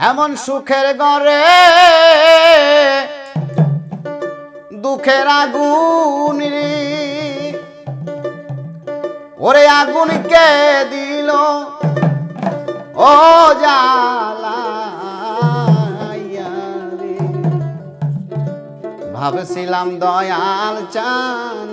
এমন সুখের গড়ে দুঃখের আগুন ওরে আগুন কে দিল? ও ভাবছিলাম দয়াল চান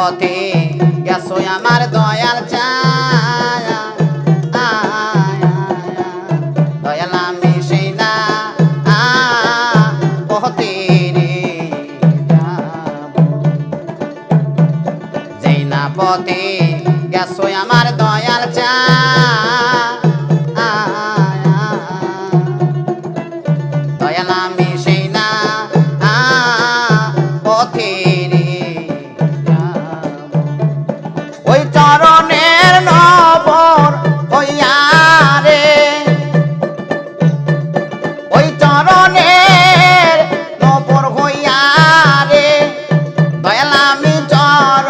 পথে। গেছো আমার দল আমি চর